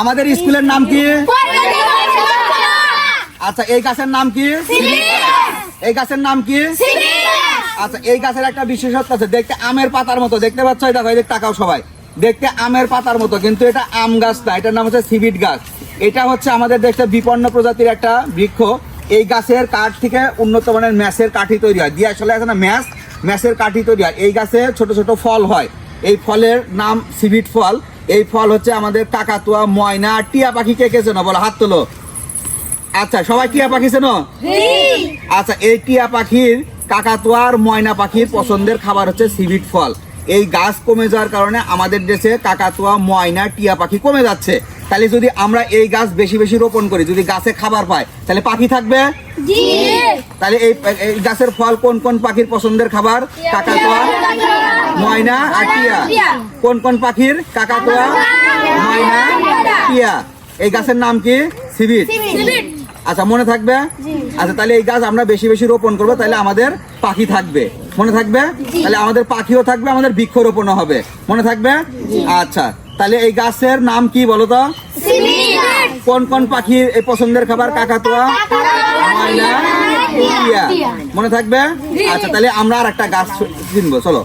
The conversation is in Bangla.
আমাদের স্কুলের নাম কি? আচ্ছা এই গাছের নাম কি? এই গাছের নাম কি? আচ্ছা এই গাছের একটা বিশেষত্ব আছে। দেখতে আমের পাতার মতো। দেখতে পাচ্ছ এটা? ভাই তাকাও সবাই। দেখতে আমের পাতার মতো কিন্তু এটা আম গাছ না। এটার নাম হচ্ছে সিভিট গাছ। এটা হচ্ছে আমাদের দেখতে বিপন্ন প্রজাতির একটা বৃক্ষ। এই গাছের কাঠ থেকে উন্নত মানের ম্যাসের কাঠি তৈরি হয়। দিয়ে আসলে আছে না ম্যাস ম্যাসের কাঠি তৈরি হয়। এই গাছে ছোট ছোট ফল হয়। এই ফলের নাম সিভিট ফল। এই ফল হচ্ছে আমাদের কাকাতুয়া ময়না টিয়া পাখি কে কে চেনো? বলো হাত তোলো। আচ্ছা সবাই টিয়া পাখি চেনো? আচ্ছা এই টিয়া পাখির কাকাতুয়ার ময়না পাখির পছন্দের খাবার হচ্ছে সিভিট ফল। এই গাছ কমে যাওয়ার কারণে আমাদের দেশে কাকাতুয়া ময়না টিয়া পাখি কমে যাচ্ছে। তাহলে যদি আমরা এই গাছ বেশি বেশি রোপণ করি যদি গাছে খাবার পায় তাহলে পাখি থাকবে? তাহলে এই এই গাছের ফল কোন কোন পাখির পছন্দের খাবার? কাকাতুয়া ময়না আর টিয়া। কোন কোন পাখির? কাকাতুয়া ময়না টিয়া। এই গাছের নাম কি? সিভিট। আচ্ছা মনে থাকবে? আচ্ছা তাহলে এই গাছ আমরা বেশি বেশি রোপণ করব তাহলে আমাদের পাখি থাকবে। মনে থাকবে? তাহলে আমাদের পাখিও থাকবে আমাদের বৃক্ষরোপণও হবে। মনে থাকবে? আচ্ছা তাহলে এই গাছের নাম কি বলো তো? কোন কোন পাখির এই পছন্দের খাবার? কাকাতুয়া মনে থাকবে? আচ্ছা তাহলে আমরা আর একটা গাছ কিনবো চলো।